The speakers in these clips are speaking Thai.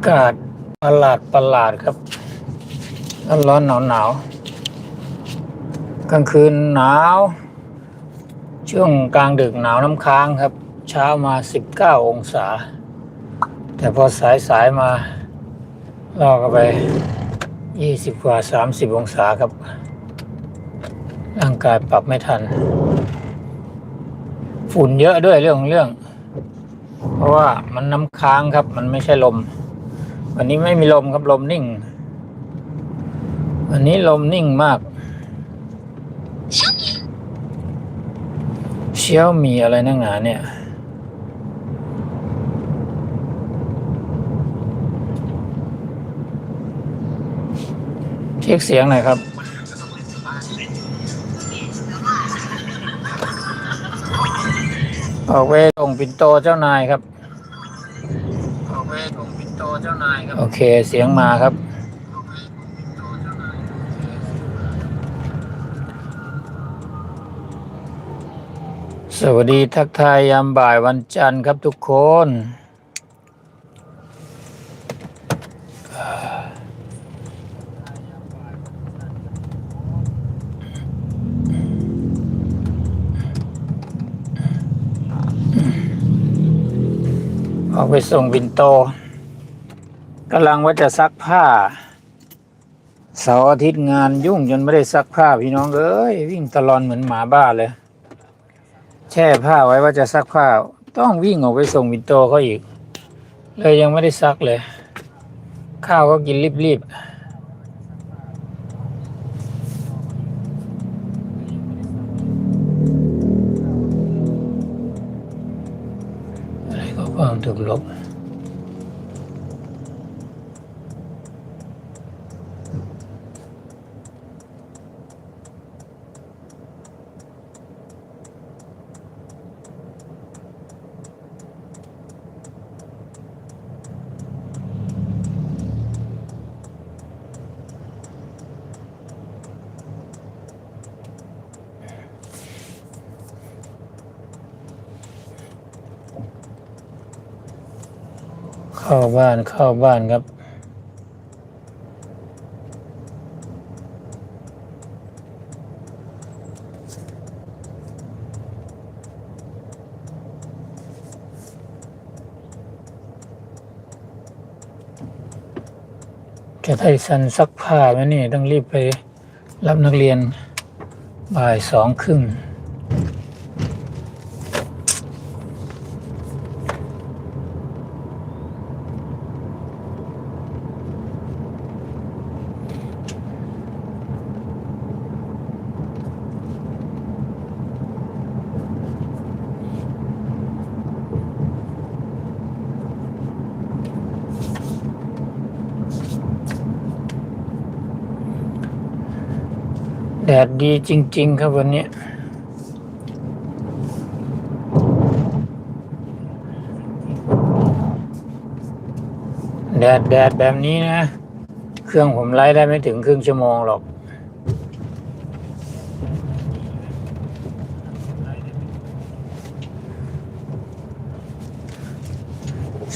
ากาศประหลาดประหลาดครับ ร้อนร้อนหนาวหนาวกลางคืนหนาว ช่วงกลางดึกหนาวน้ำค้างครับ เช้ามาสิบเก้าองศา แต่พอสายสายมาล่อกันไปยี่สิบกว่าสามสิบองศาครับ ร่างกายปรับไม่ทัน ฝุ่นเยอะด้วยเรื่องของเรื่อง เพราะว่ามันน้ำค้างครับ มันไม่ใช่ลม วันนี้ไม่มีลมครับลมนิ่ง วันนี้ลมนิ่งมากเชี่ยวมีอะไรนักหนาเนี่ยเช็คเสียงหน่อยครับออกเวตรงปินโตเจ้านายครับ โอเคเสียงมาครับ สวัสดีทักทายยามบ่ายวันจันทร์ครับทุกคน ไปส่งวินโตกำลังว่าจะซักผ้าเสาร์อาทิตย์งานยุ่งจนไม่ได้ซักผ้าพี่น้องเอ้ยวิ่งตลอนเหมือนหมาบ้าเลย แช่ผ้าไว้ว่าจะซักผ้า ต้องวิ่งออกไปส่งวินโตเขาอีก เลยยังไม่ได้ซักเลย ข้าวก็กินรีบๆ ก็ค เข้าบ้านเข้าบ้านครับ จะได้สันซักผ้าไหมนี่ ต้องรีบไปรับนักเรียนบ่ายสองครึ่ง ดดดีจริง ๆ ครับวันนี้ แดดแดดแบบนี้นะ เครื่องผมไล่ได้ไม่ถึงครึ่งชั่วโมงหรอก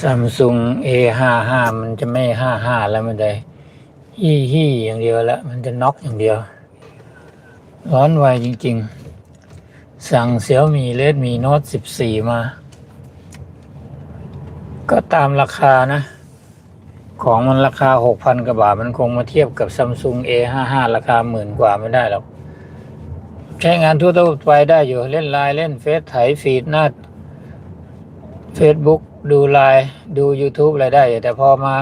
ซัมซุง A ห้าห้ามันจะไม่ห้าห้าแล้วมันจะฮี่ฮี่อย่างเดียวแล้ว มันจะน็อกอย่างเดียว ร้อนไวจริง ๆ สั่งเสี่ยวมีเลดมีโน้ตสิบสี่มา ก็ตามราคานะ ของมันราคาหกพันกว่าบาท มันคงมาเทียบกับซัมซุง A ห้าห้าราคาหมื่นกว่าไม่ได้หรอก ใช้งานทั่วไปได้อยู่เล่นไลน์เล่นเฟซไถฟีดหน้า Facebook ดูไลน์ดู YouTube อะไรได้ แต่พอมา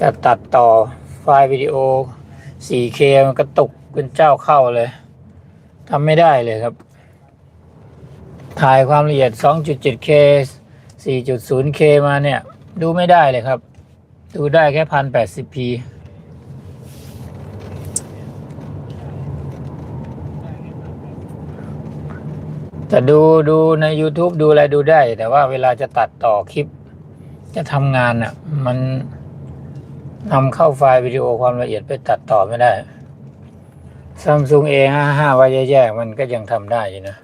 จะตัดต่อไฟล์วิดีโอ 4K มันกระตุก เป็นเจ้าเข้าเลยทำไม่ได้เลยครับ ถ่ายความละเอียด 2.7K 4.0K มาเนี่ย ดูไม่ได้เลยครับ ดูได้แค่ 1080p แต่ดูดูใน YouTube ดูอะไรดูได้ แต่ว่าเวลาจะตัดต่อคลิป จะทำงานอะ มันนำเข้าไฟล์วิดีโอความละเอียดไปตัดต่อไม่ได้ Samsung A55 ว่าแย่ๆมันก็ยังทำได้อยู่นะ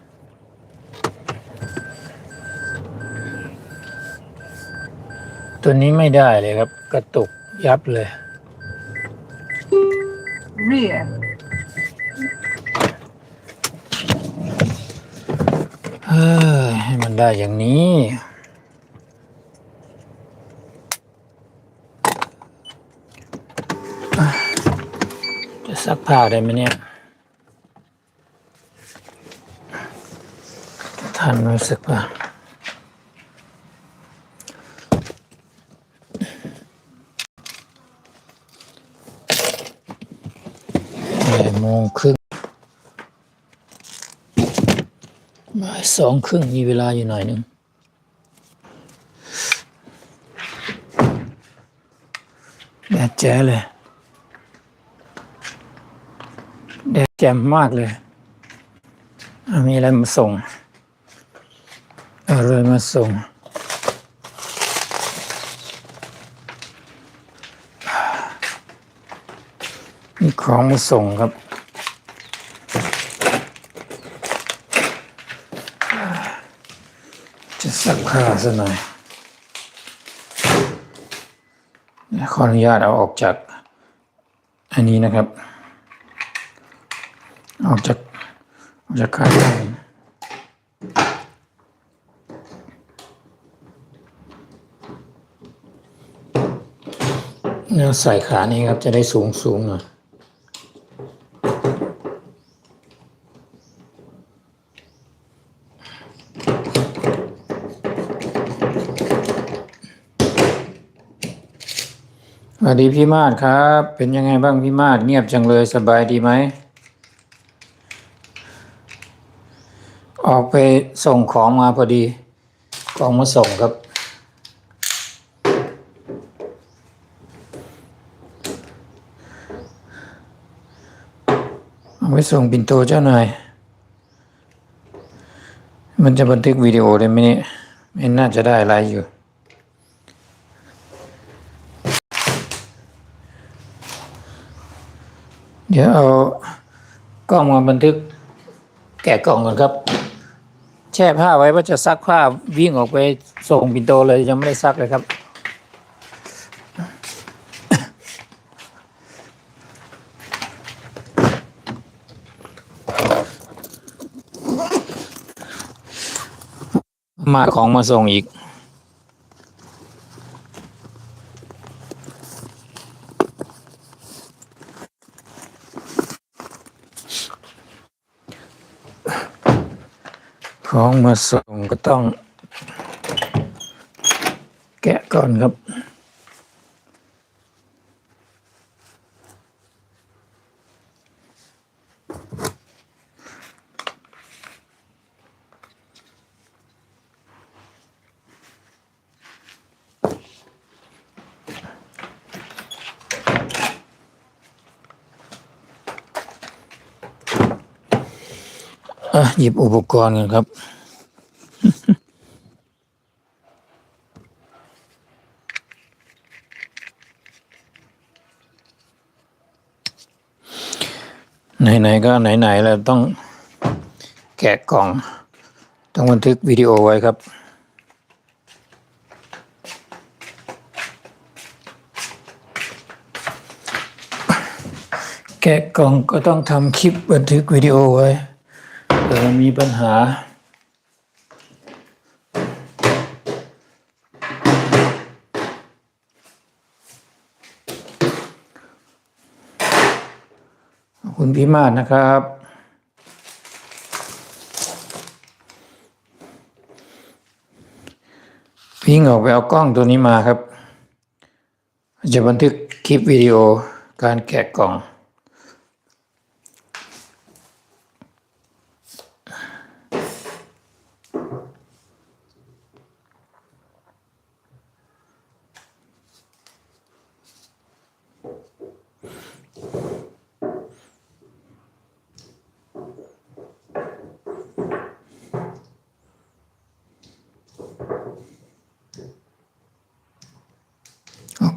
ตตัวนี้ไม่ได้เลยครับ กระตุกยับเลย rear, เออให้มันได้อย่างนี้ จะซักผ้าได้ไหมเนี่ยทันไหมสักผ้าบ่าโมงครึ่งบ่ายสองครึ่งมีเวลาอยู่หน่อยหนึ่งแดดแจ๋เลย แดดแจ่มมากเลย มีอะไรมาส่งเอะไรมาส่ง มีของมาส่งครับ จะซักผ้าซะหน่อยขออนุญาตเอาออกจาก อันนี้นะครับ ออกจากออกจากขาตั้เนี่ยใส่ขานี้ครับจะได้สูงสูงหน่อยสวัสดีพี่มาศครับ เป็นยังไงบ้างพี่มาศเงียบจังเลยสบายดีไหม ออกไปส่งของมาพอดี ของมาส่งครับ เอาไปส่งปินโตเจ้าหน่อย มันจะบันทึกวิดีโอได้ไหมเนี่ยไม่น่าจะได้อะไรอยู่ เดี๋ยวเอากล้องมาบันทึกแกะกล่องก่อนครับ แช่ผ้าไว้ว่าจะซักผ้าวิ่งออกไปส่งปินโตเลยยังไม่ได้ซักเลยครับ มาของมาส่งอีก ของมาส่งก็ต้อง แกะก่อนครับหยิบอุปกรณ์กันครับ ไหนๆก็ไหนๆแล้วต้องแกะกล่อง ต้องบันทึกวิดีโอไว้ครับแกะกล่องก็ต้องทำคลิปบันทึกวิดีโอไว้เออมีปัญหา ขอบคุณ พี่มาศนะครับพี่เหงาไปเอากล้องตัวนี้มาครับ จะบันทึกคลิปวิดีโอการแกะกล่อง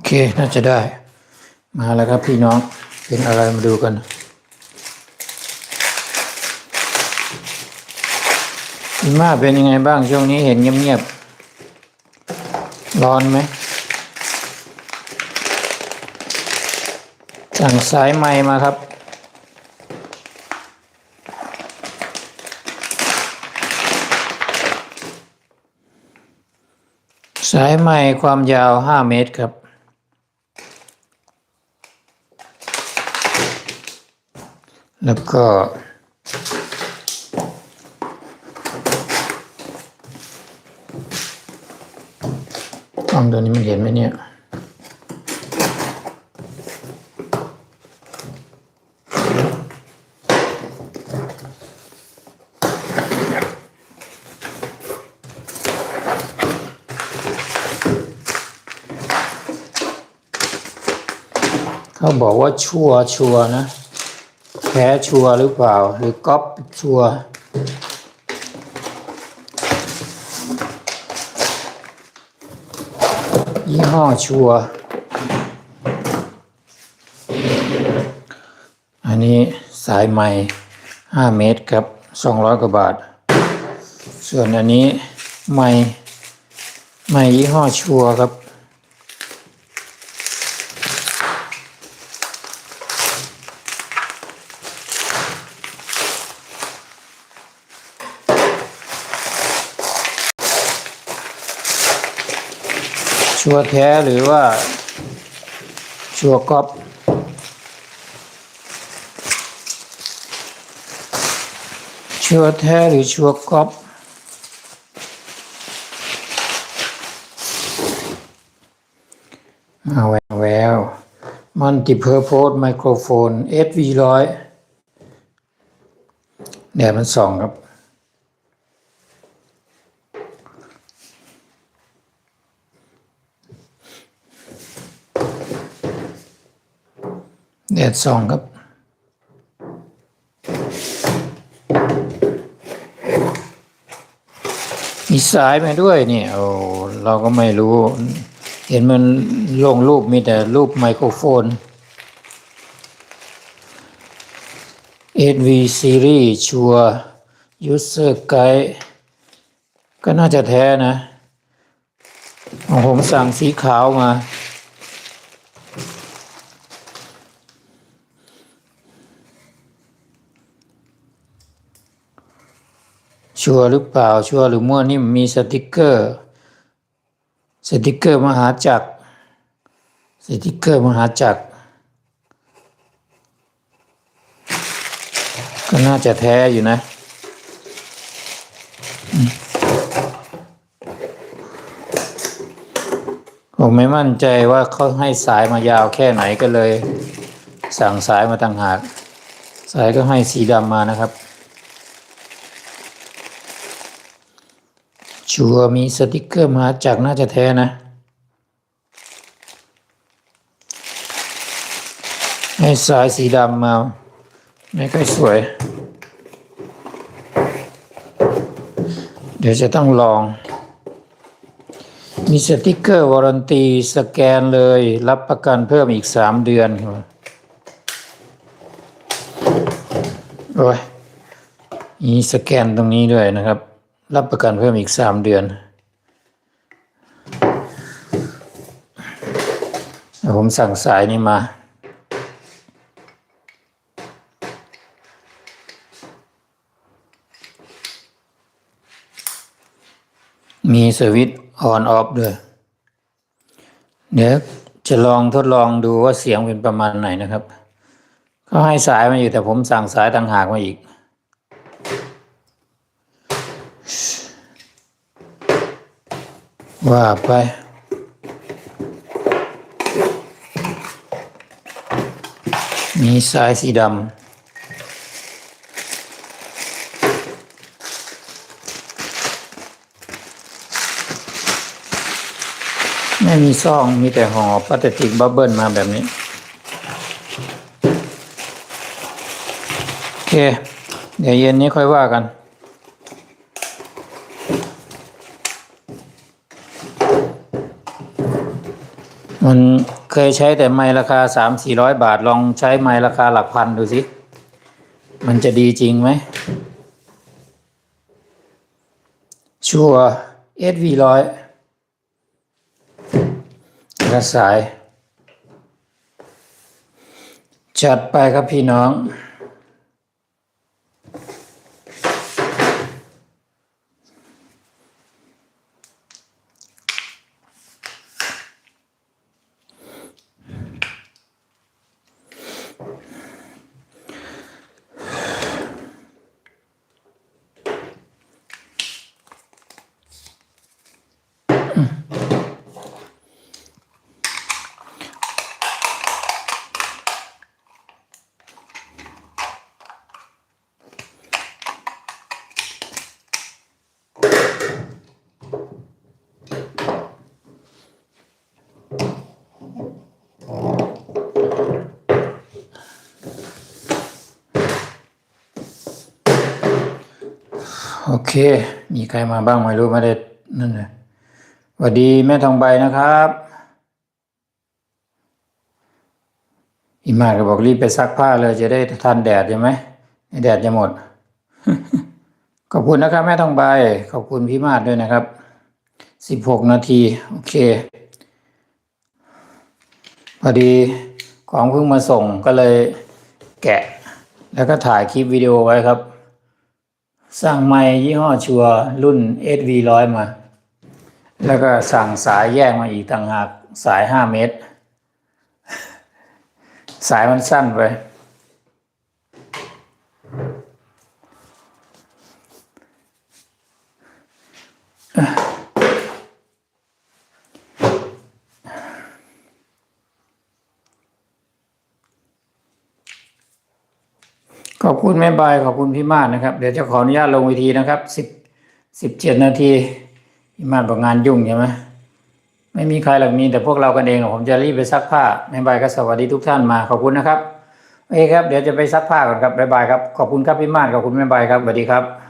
เค น่าจะได้ มาแล้วครับพี่น้อง เป็นอะไรมาดูกันมาเป็นยังไงบ้างช่วงนี้เห็นเงียบๆ ร้อนไหม สั่งสายไม้มาครับสายไม้ความยาวห้าเมตรครับ แล้วก็ กล้องตัวนี้มันเห็นไหมเนี่ยเขาบอกว่าชัวชัวนะ แพ้ชัวร์หรือเปล่า หรือก๊อปชัวร์ยี่ห้อชัวร์อันนี้สายไหมห้าเมตรครับสองร้อยกว่าบาท ส่วนอันนี้ไหมไหมยี่ห้อชัวร์ครับ ชัวแท้หรือว่า ชัวก๊อปชัวแท้หรือชัวก๊อปมาแววแววมัลติเพอร์โพสไมโครโฟน FV ร้อยแดดมันส่องครับ แดดส่องครับ มีสายมาด้วยเนี่ยโอ้เราก็ไม่รู้ เห็นมันลงรูปมีแต่รูปไมโครโฟน 8V Series ชัว User Guide ก็น่าจะแท้นะของผมสั่งสีขาวมา ชัวหรือเปล่า ชัวหรือมั่วนี่มีสติกเกอร์ สติกเกอร์มหาจักร สติกเกอร์มหาจักร ก็น่าจะแท้อยู่นะผมไม่มั่นใจว่าเขาให้สายมายาวแค่ไหนก็เลย สั่งสายมาต่างหาก สายก็ให้สีดำมานะครับ ชัวมีสติกเกอร์มาจากน่าจะแท้นะให้สายสีดำมา ไม่ค่อยสวย เดี๋ยวจะต้องลอง มีสติกเกอร์วารันตีสแกนเลย รับประกันเพิ่มอีกสามเดือนครับโอ้ยมีสแกนตรงนี้ด้วยนะครับ รับประกันเพิ่มอีกสามเดือน ผมสั่งสายนี้มามีสวิตออนออฟด้วย เดี๋ยวจะลองทดลองดูว่าเสียงเป็นประมาณไหนนะครับ ก็ให้สายมาอยู่แต่ผมสั่งสายต่างหากมาอีก ว่าไป มีสายสีดำ ไม่มีซอง มีแต่ห่อพลาสติกบับเบิลมาแบบนี้ โอเค เดี๋ยวเย็นนี้ค่อยว่ากัน มันเคยใช้แต่ไม้ราคาสามสี่ร้อยบาทลองใช้ไม้ราคาหลักพันดูสิ มันจะดีจริงไหม ชัวเอสวีร้อยกระสาย จัดไปครับพี่น้อง โอเค มีใครมาบ้างไม่รู้ไม่ได้นั่นเลยสวัสดีแม่ทองใบนะครับอีมาก็บอกรีบไปซักผ้าเลยจะได้ทันแดดใช่ไหมแดดจะหมด ขอบคุณนะครับ แม่ทองใบ ขอบคุณพี่มาดด้วยนะครับสิบหกนาทีโอเค พอดีของเพิ่งมาส่งก็เลยแกะ แล้วก็ถ่ายคลิปวิดีโอไว้ครับ สั่งไม้ยี่ห้อชัวรุ่น SV100 มา แล้วก็สั่งสายแยกมาอีกต่างหากสาย5เมตร สายมันสั้นไป ขอบคุณแม่บายขอบคุณพี่มาศนะครับ เดี๋ยวจะขออนุญาตลงเวทีนะครับสิบสิบเจ็ดนาทีพี่มาศบอกงานยุ่งใช่ไหมไม่มีใครหรอกมีแต่พวกเรากันเองผมจะรีบไปซักผ้าแม่บายก็สวัสดีทุกท่านมาขอบคุณนะครับโอเคครับเดี๋ยวจะไปซักผ้าก่อนครับบ๊ายบายครับขอบคุณครับพี่มาศขอบคุณแม่บายครับสวัสดีครับ